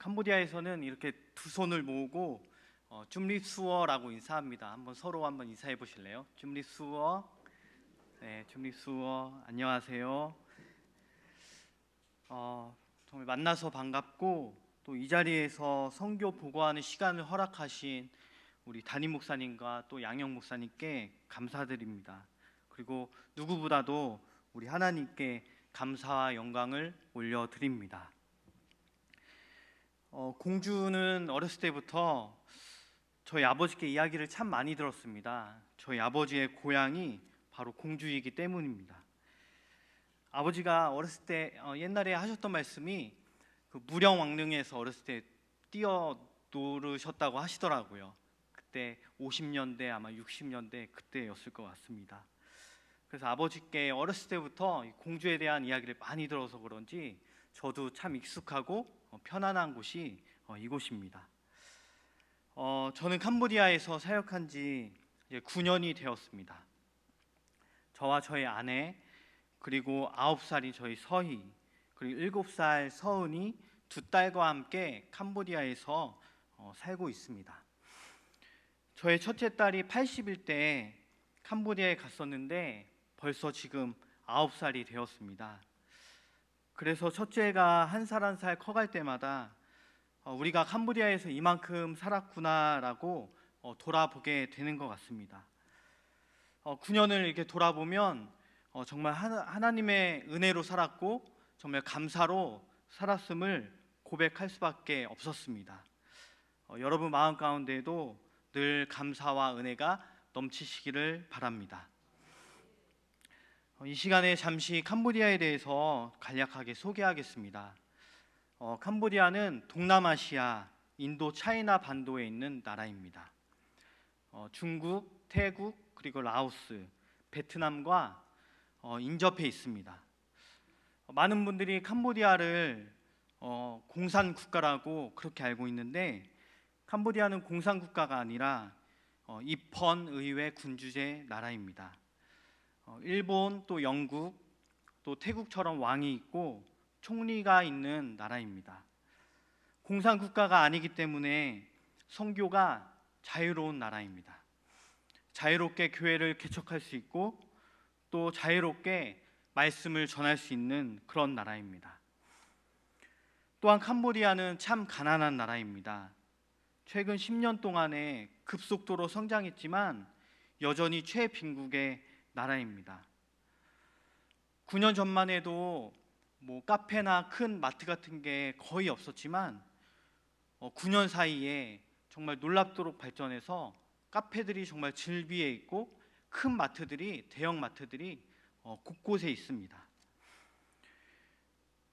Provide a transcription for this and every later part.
캄보디아에서는 이렇게 두 손을 모으고 어, 줌리수어라고 인사합니다. 한번 서로 한번 인사해 보실래요? 줌리수어. 네, 줌리수어. 안녕하세요. 어, 정말 만나서 반갑고 또 이 자리에서 성교 보고하는 시간을 허락하신 우리 담임 목사님과 또 양영 목사님께 감사드립니다. 그리고 누구보다도 우리 하나님께 감사와 영광을 올려드립니다. 어, 공주는 어렸을 때부터 저희 아버지께 이야기를 참 많이 들었습니다. 저희 아버지의 고향이 바로 공주이기 때문입니다. 아버지가 어렸을 때 어, 옛날에 하셨던 말씀이 그 무령 왕릉에서 어렸을 때 뛰어 노르셨다고 하시더라고요. 그때 50년대 아마 60년대 그때였을 것 같습니다. 그래서 아버지께 어렸을 때부터 이 공주에 대한 이야기를 많이 들어서 그런지 저도 참 익숙하고 어, 편안한 곳이 어, 이곳입니다. 어, 저는 캄보디아에서 사역한 지 이제 9년이 되었습니다. 저와 저희 아내 그리고 9살이 저희 서희 그리고 7살 서은이 두 딸과 함께 캄보디아에서 어, 살고 있습니다. 저의 첫째 딸이 80일 때 캄보디아에 갔었는데 벌써 지금 9살이 되었습니다. 그래서 첫째가 한 살 한 살 커갈 때마다 어, 우리가 캄보디아에서 이만큼 살았구나라고 어, 돌아보게 되는 것 같습니다. 어, 9년을 이렇게 돌아보면 어, 정말 하나, 하나님의 은혜로 살았고 정말 감사로 살았음을 고백할 수밖에 없었습니다. 어, 여러분 마음 가운데에도 늘 감사와 은혜가 넘치시기를 바랍니다. 어, 이 시간에 잠시 캄보디아에 대해서 간략하게 소개하겠습니다. 어, 캄보디아는 동남아시아 인도 차이나 반도에 있는 나라입니다. 어, 중국, 태국 그리고 라오스, 베트남과 어, 인접해 있습니다. 어, 많은 분들이 캄보디아를 어, 공산 국가라고 그렇게 알고 있는데 캄보디아는 공산 국가가 아니라 어, 입헌 의회 군주제 나라입니다. 어, 일본 또 영국 또 태국처럼 왕이 있고 총리가 있는 나라입니다. 공산 국가가 아니기 때문에 성교가 자유로운 나라입니다. 자유롭게 교회를 개척할 수 있고 또 자유롭게 말씀을 전할 수 있는 그런 나라입니다. 또한 캄보디아는 참 가난한 나라입니다. 최근 10년 동안에 급속도로 성장했지만 여전히 최빈국의 나라입니다. 9년 전만 해도 뭐 카페나 큰 마트 같은 게 거의 없었지만 어, 9년 사이에 정말 놀랍도록 발전해서 카페들이 정말 즐비해 있고 큰 마트들이 대형 마트들이 어, 곳곳에 있습니다.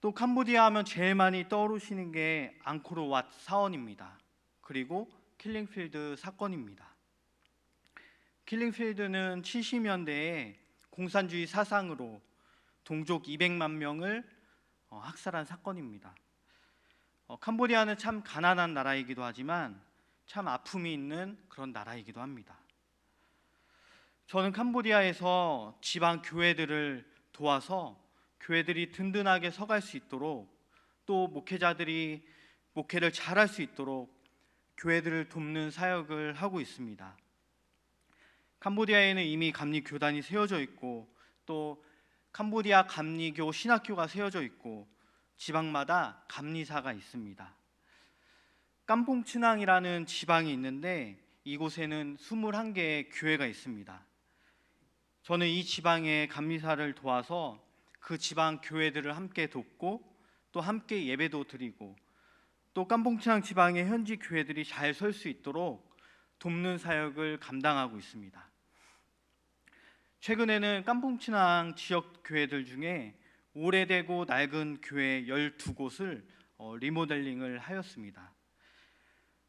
또 캄보디아 하면 제일 많이 떠오르시는 게 앙코르왓 사원입니다. 그리고 킬링필드 사건입니다. 킬링필드는 70년대에 공산주의 사상으로 동족 200만 명을 어, 학살한 사건입니다. 어, 캄보디아는 참 가난한 나라이기도 하지만 참 아픔이 있는 그런 나라이기도 합니다. 저는 캄보디아에서 지방 교회들을 도와서 교회들이 든든하게 서갈 수 있도록 또 목회자들이 목회를 잘할 수 있도록 교회들을 돕는 사역을 하고 있습니다. 캄보디아에는 이미 감리 교단이 세워져 있고 또 캄보디아 감리교 신학교가 세워져 있고 지방마다 감리사가 있습니다. 깜봉치낭이라는 지방이 있는데 이곳에는 21개의 교회가 있습니다. 저는 이 지방의 감리사를 도와서 그 지방 교회들을 함께 돕고 또 함께 예배도 드리고 또 깜봉치낭 지방의 현지 교회들이 잘 설 수 있도록 돕는 사역을 감당하고 있습니다. 최근에는 깜봉치낭 지역 교회들 중에 오래되고 낡은 교회 12곳을 어, 리모델링을 하였습니다.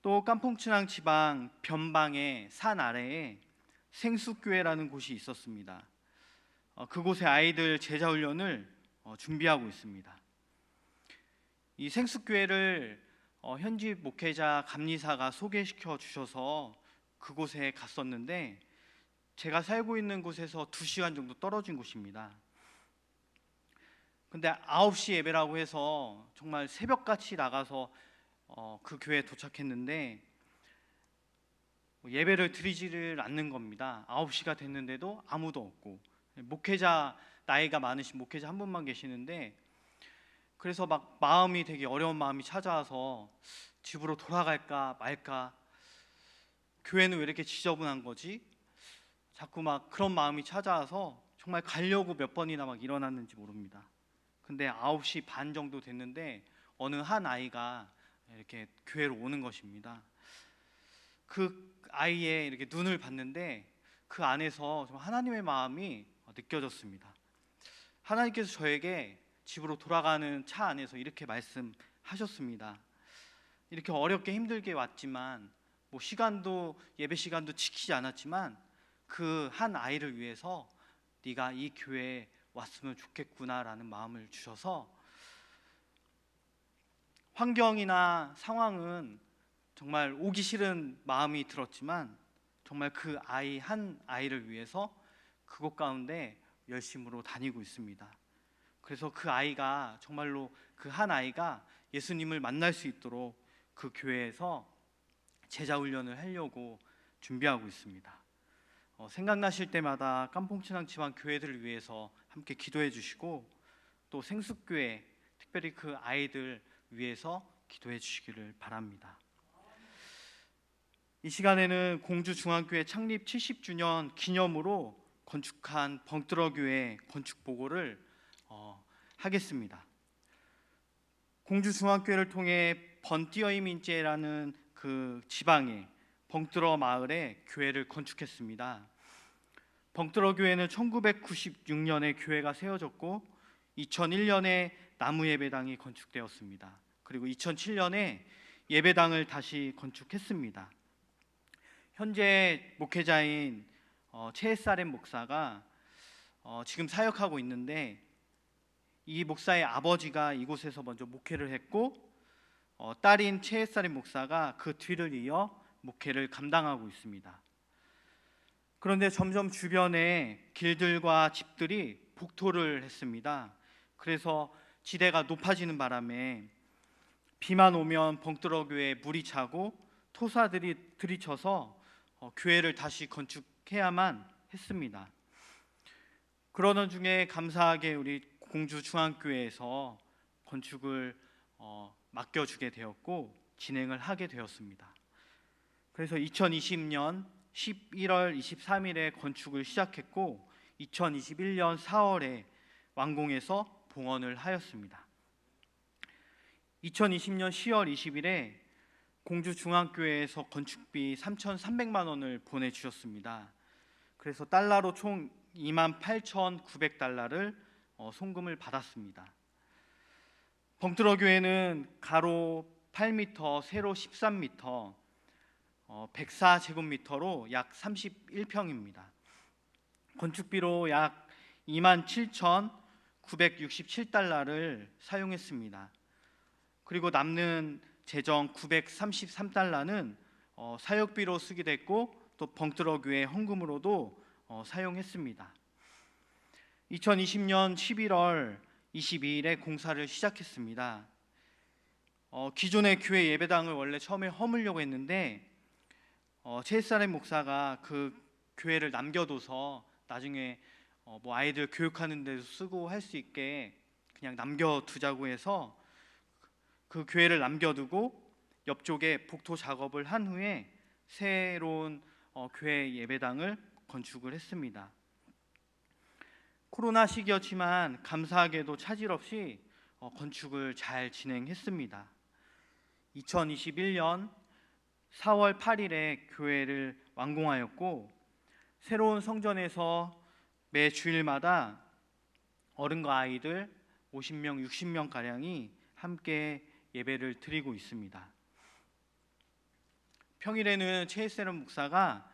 또 깜봉치낭 지방 변방의 산 아래에 생수교회라는 곳이 있었습니다. 어, 그곳에 아이들 제자 훈련을 어, 준비하고 있습니다. 이 생수교회를 어, 현지 목회자 감리사가 소개시켜 주셔서 그곳에 갔었는데 제가 살고 있는 곳에서 2시간 정도 떨어진 곳입니다. 근데 9시 예배라고 해서 정말 새벽같이 나가서 어, 그 교회에 도착했는데 뭐 예배를 드리지를 않는 겁니다. 9시가 됐는데도 아무도 없고 목회자 나이가 많으신 목회자 한 분만 계시는데 그래서 막 마음이 되게 어려운 마음이 찾아와서 집으로 돌아갈까 말까 교회는 왜 이렇게 지저분한 거지? 자꾸 막 그런 마음이 찾아와서 정말 가려고 몇 번이나 막 일어났는지 모릅니다. 근데 9시 반 정도 됐는데 어느 한 아이가 이렇게 교회로 오는 것입니다. 그 아이의 이렇게 눈을 봤는데 그 안에서 좀 하나님의 마음이 느껴졌습니다. 하나님께서 저에게 집으로 돌아가는 차 안에서 이렇게 말씀하셨습니다. 이렇게 어렵게 힘들게 왔지만 뭐 시간도 예배 시간도 지키지 않았지만 그 한 아이를 위해서 네가 이 교회에 왔으면 좋겠구나라는 마음을 주셔서 환경이나 상황은 정말 오기 싫은 마음이 들었지만 정말 그 아이 한 아이를 위해서 그곳 가운데 열심으로 다니고 있습니다. 그래서 그 아이가 정말로 그 한 아이가 예수님을 만날 수 있도록 그 교회에서 제자 훈련을 하려고 준비하고 있습니다. 어, 생각나실 때마다 깜봉친항 지방 교회들을 위해서 함께 기도해 주시고 또 생숙교회 특별히 그 아이들 위해서 기도해 주시기를 바랍니다. 이 시간에는 공주 중앙교회 창립 70주년 기념으로 건축한 벙뜨러 교회 건축 보고를 어, 하겠습니다. 공주 중앙교회를 통해 번띠어이민제라는 그 지방에 벙뜨러 마을에 교회를 건축했습니다. 벙뜨러 교회는 1996년에 교회가 세워졌고 2001년에 나무 예배당이 건축되었습니다. 그리고 2007년에 예배당을 다시 건축했습니다. 현재 목회자인 어, 체에사렘 목사가 어, 지금 사역하고 있는데 이 목사의 아버지가 이곳에서 먼저 목회를 했고 어, 딸인 체에사렘 목사가 그 뒤를 이어 목회를 감당하고 있습니다. 그런데 점점 주변에 길들과 집들이 복토를 했습니다. 그래서 지대가 높아지는 바람에 비만 오면 벙뜨러 교회에 물이 차고 토사들이 들이쳐서 어, 교회를 다시 건축해야만 했습니다. 그러던 중에 감사하게 우리 공주 중앙교회에서 건축을 어, 맡겨주게 되었고 진행을 하게 되었습니다. 그래서 2020년 11월 23일에 건축을 시작했고 2021년 4월에 완공해서 봉헌을 하였습니다. 2020년 10월 20일에 공주 중앙교회에서 건축비 3,300만 원을 보내주셨습니다. 그래서 달러로 총 28,900달러를 어, 송금을 받았습니다. 벙트러 교회는 가로 8m, 세로 13m, 어, 104제곱미터로 약 31평입니다. 건축비로 약 27,967달러를 사용했습니다. 그리고 남는 재정 933달러는 어, 사역비로 쓰게 됐고 또 벙뜨러 교회 헌금으로도 어, 사용했습니다. 2020년 11월 22일에 공사를 시작했습니다. 어, 기존의 교회 예배당을 원래 처음에 허물려고 했는데 어, 체스사렘 목사가 그 교회를 남겨둬서 나중에 어, 뭐 아이들 교육하는 데도 쓰고 할 수 있게 그냥 남겨두자고 해서 그 교회를 남겨두고 옆쪽에 복토 작업을 한 후에 새로운 어, 교회 예배당을 건축을 했습니다. 코로나 시기였지만 감사하게도 차질 없이 어, 건축을 잘 진행했습니다. 2021년 4월 8일에 교회를 완공하였고 새로운 성전에서 매 주일마다 어른과 아이들 50명, 60명 가량이 함께 예배를 드리고 있습니다. 평일에는 체이세름 목사가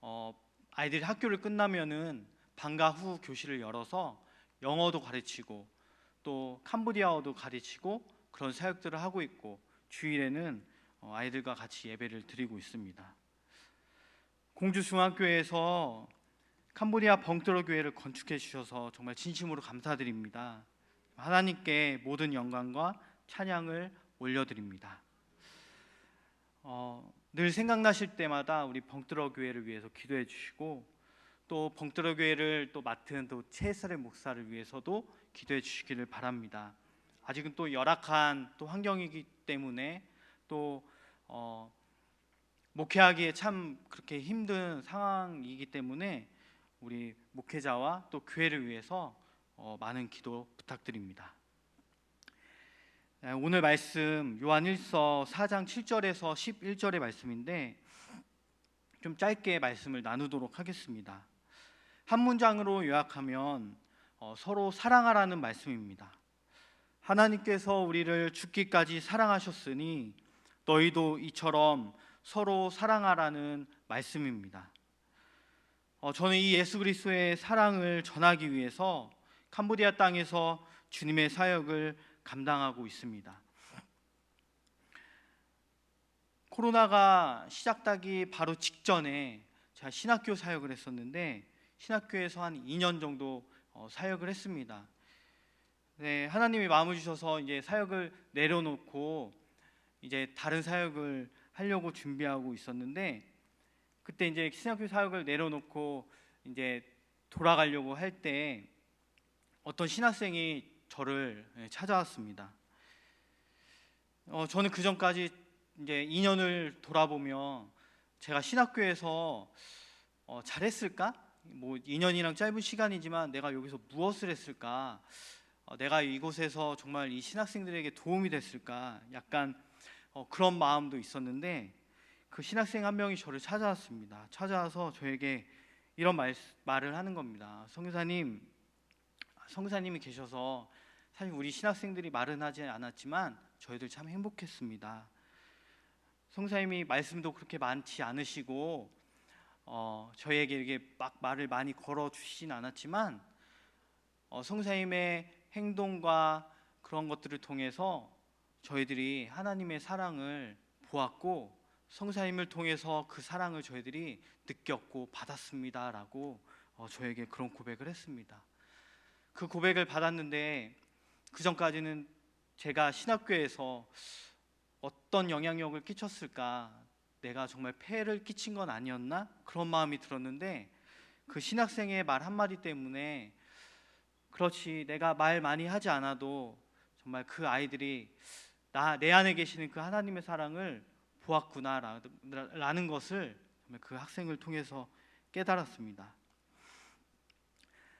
어, 아이들이 학교를 끝나면은 방과 후 교실을 열어서 영어도 가르치고 또 캄보디아어도 가르치고 그런 사역들을 하고 있고 주일에는 어, 아이들과 같이 예배를 드리고 있습니다. 공주 중앙교회에서 캄보디아 벙뜨러 교회를 건축해 주셔서 정말 진심으로 감사드립니다. 하나님께 모든 영광과 찬양을 올려드립니다. 어, 늘 생각나실 때마다 우리 벙뜨러 교회를 위해서 기도해 주시고 또 벙뜨러 교회를 또 맡은 또 최혜설의 목사를 위해서도 기도해 주시기를 바랍니다. 아직은 또 열악한 또 환경이기 때문에 또 어, 목회하기에 참 그렇게 힘든 상황이기 때문에 우리 목회자와 또 교회를 위해서 어, 많은 기도 부탁드립니다. 네, 오늘 말씀 요한 1서 4장 7절에서 11절의 말씀인데 좀 짧게 말씀을 나누도록 하겠습니다. 한 문장으로 요약하면 어, 서로 사랑하라는 말씀입니다. 하나님께서 우리를 죽기까지 사랑하셨으니 너희도 이처럼 서로 사랑하라는 말씀입니다. 어, 저는 이 예수 그리스도의 사랑을 전하기 위해서 캄보디아 땅에서 주님의 사역을 감당하고 있습니다. 코로나가 시작되기 바로 직전에 제가 신학교 사역을 했었는데 신학교에서 한 2년 정도 어, 사역을 했습니다. 네, 하나님이 마음을 주셔서 이제 사역을 내려놓고 이제 다른 사역을 하려고 준비하고 있었는데 그때 이제 신학교 사역을 내려놓고 이제 돌아가려고 할 때 어떤 신학생이 저를 예, 찾아왔습니다. 어, 저는 그 전까지 이제 2년을 돌아보며 제가 신학교에서 어, 잘했을까? 뭐 2년이랑 짧은 시간이지만 내가 여기서 무엇을 했을까? 어, 내가 이곳에서 정말 이 신학생들에게 도움이 됐을까? 약간 어, 그런 마음도 있었는데 그 신학생 한 명이 저를 찾아왔습니다. 찾아와서 저에게 이런 말, 말을 하는 겁니다. 성교사님, 성교사님이 계셔서 사실 우리 신학생들이 말은 하지 않았지만 저희들 참 행복했습니다. 성사님이 말씀도 그렇게 많지 않으시고 어, 저희에게 이렇게 막 말을 많이 걸어 주시진 않았지만 어, 성사님의 행동과 그런 것들을 통해서 저희들이 하나님의 사랑을 보았고 성사님을 통해서 그 사랑을 저희들이 느꼈고 받았습니다라고 어, 저에게 그런 고백을 했습니다. 그 고백을 받았는데 그 전까지는 제가 신학교에서 어떤 영향력을 끼쳤을까 내가 정말 폐해를 끼친 건 아니었나 그런 마음이 들었는데 그 신학생의 말 한마디 때문에 그렇지 내가 말 많이 하지 않아도 정말 그 아이들이 나 내 안에 계시는 그 하나님의 사랑을 보았구나라는 것을 그 학생을 통해서 깨달았습니다.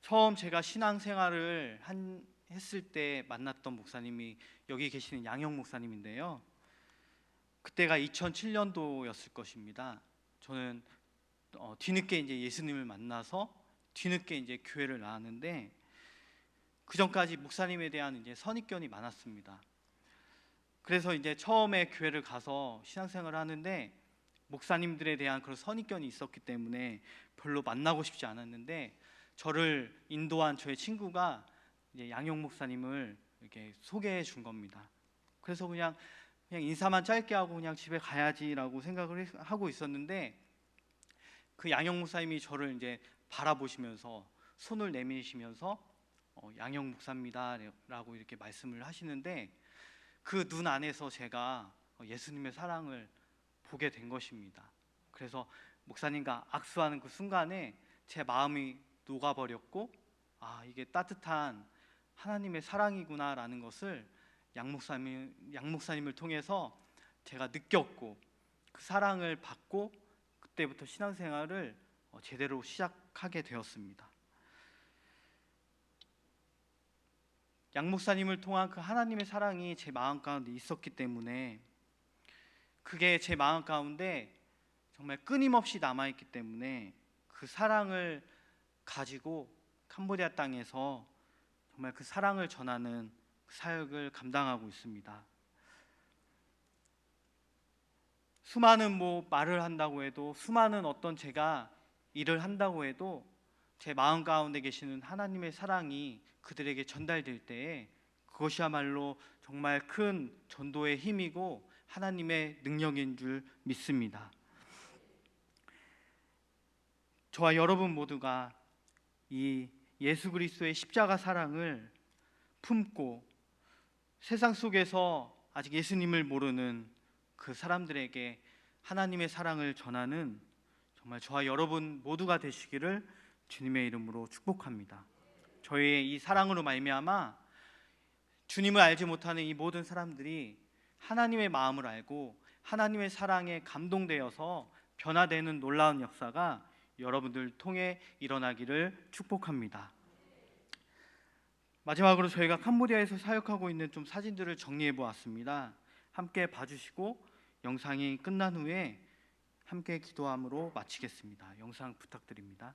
처음 제가 신앙생활을 한 했을 때 만났던 목사님이 여기 계시는 양영 목사님인데요. 그때가 2007년도였을 것입니다. 저는 어, 뒤늦게 이제 예수님을 만나서 뒤늦게 이제 교회를 나왔는데 그 전까지 목사님에 대한 이제 선입견이 많았습니다. 그래서 이제 처음에 교회를 가서 신앙생활을 하는데 목사님들에 대한 그런 선입견이 있었기 때문에 별로 만나고 싶지 않았는데 저를 인도한 저의 친구가 이제 양용 목사님을 이렇게 소개해 준 겁니다. 그래서 그냥 그냥 인사만 짧게 하고 그냥 집에 가야지라고 생각을 하고 있었는데 그 양용 목사님이 저를 이제 바라보시면서 손을 내미시면서 어, 양용 목사입니다라고 이렇게 말씀을 하시는데 그 눈 안에서 제가 예수님의 사랑을 보게 된 것입니다. 그래서 목사님과 악수하는 그 순간에 제 마음이 녹아버렸고 아 이게 따뜻한 하나님의 사랑이구나라는 것을 양 목사님 양 목사님을 통해서 제가 느꼈고 그 사랑을 받고 그때부터 신앙생활을 어, 제대로 시작하게 되었습니다. 양 목사님을 통한 그 하나님의 사랑이 제 마음 가운데 있었기 때문에 그게 제 마음 가운데 정말 끊임없이 남아 있기 때문에 그 사랑을 가지고 캄보디아 땅에서 정말 그 사랑을 전하는 사역을 감당하고 있습니다. 수많은 뭐 말을 한다고 해도 수많은 어떤 제가 일을 한다고 해도 제 마음 가운데 계시는 하나님의 사랑이 그들에게 전달될 때에 그것이야말로 정말 큰 전도의 힘이고 하나님의 능력인 줄 믿습니다. 저와 여러분 모두가 이 예수 그리스도의 십자가 사랑을 품고 세상 속에서 아직 예수님을 모르는 그 사람들에게 하나님의 사랑을 전하는 정말 저와 여러분 모두가 되시기를 주님의 이름으로 축복합니다. 저희의 이 사랑으로 말미암아 주님을 알지 못하는 이 모든 사람들이 하나님의 마음을 알고 하나님의 사랑에 감동되어서 변화되는 놀라운 역사가 여러분들 통해 일어나기를 축복합니다. 마지막으로 저희가 캄보디아에서 사역하고 있는 좀 사진들을 정리해 보았습니다. 함께 봐주시고 영상이 끝난 후에 함께 기도함으로 마치겠습니다. 영상 부탁드립니다.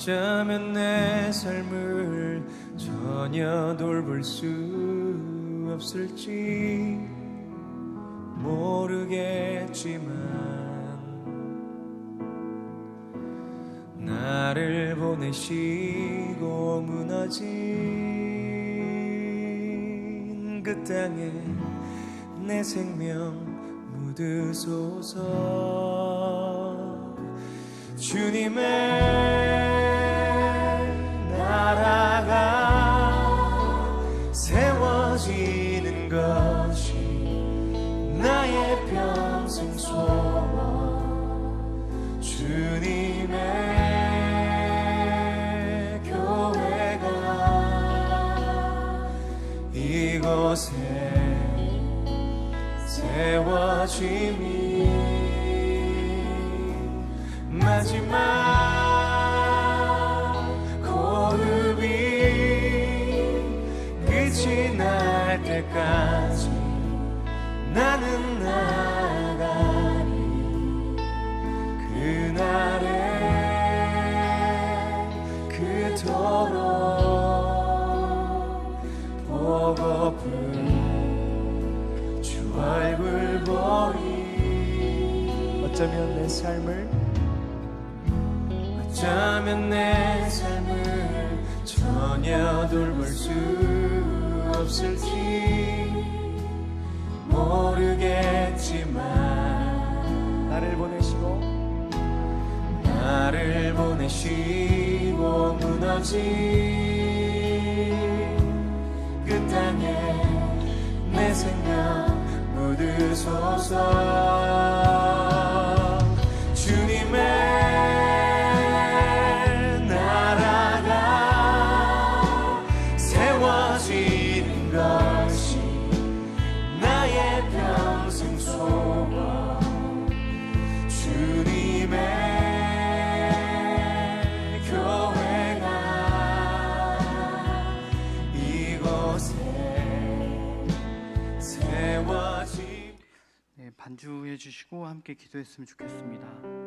어쩌면 내 삶을 전혀 돌볼 수 없을지 모르겠지만 나를 보내시고 무너진 그 땅에 내 생명 묻으소서. 주님의 곳에 세워짐이 마지막 어쩌면 내 삶을 어쩌면 내 삶을 전혀 돌볼 수 없을지 모르겠지만 나를 보내시고 나를 보내시고 무너진 그 땅에 내 생명 묻으소서 반주해 주시고 함께 기도했으면 좋겠습니다.